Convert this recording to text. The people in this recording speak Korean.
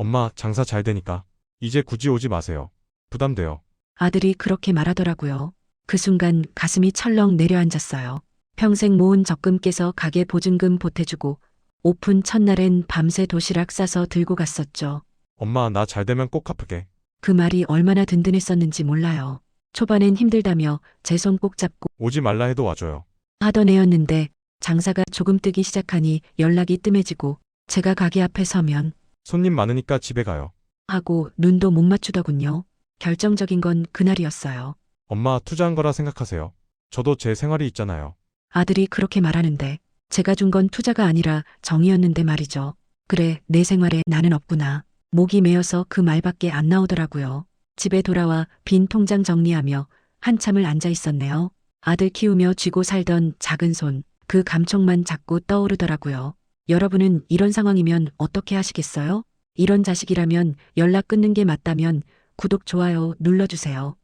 엄마, 장사 잘 되니까. 이제 굳이 오지 마세요. 부담돼요. 아들이 그렇게 말하더라고요. 그 순간 가슴이 철렁 내려앉았어요. 평생 모은 적금 깨서 가게 보증금 보태주고 오픈 첫날엔 밤새 도시락 싸서 들고 갔었죠. 엄마, 나 잘 되면 꼭 갚을게. 그 말이 얼마나 든든했었는지 몰라요. 초반엔 힘들다며 제 손 꼭 잡고 오지 말라 해도 와줘요. 하던 애였는데 장사가 조금 뜨기 시작하니 연락이 뜸해지고 제가 가게 앞에 서면 손님 많으니까 집에 가요. 하고 눈도 못 맞추더군요. 결정적인 건 그날이었어요. 엄마, 투자한 거라 생각하세요. 저도 제 생활이 있잖아요. 아들이 그렇게 말하는데 제가 준 건 투자가 아니라 정이었는데 말이죠. 그래, 내 생활에 나는 없구나. 목이 메어서 그 말밖에 안 나오더라고요. 집에 돌아와 빈 통장 정리하며 한참을 앉아 있었네요. 아들 키우며 쥐고 살던 작은 손, 그 감촉만 자꾸 떠오르더라고요. 여러분은 이런 상황이면 어떻게 하시겠어요? 이런 자식이라면 연락 끊는 게 맞다면 구독, 좋아요 눌러주세요.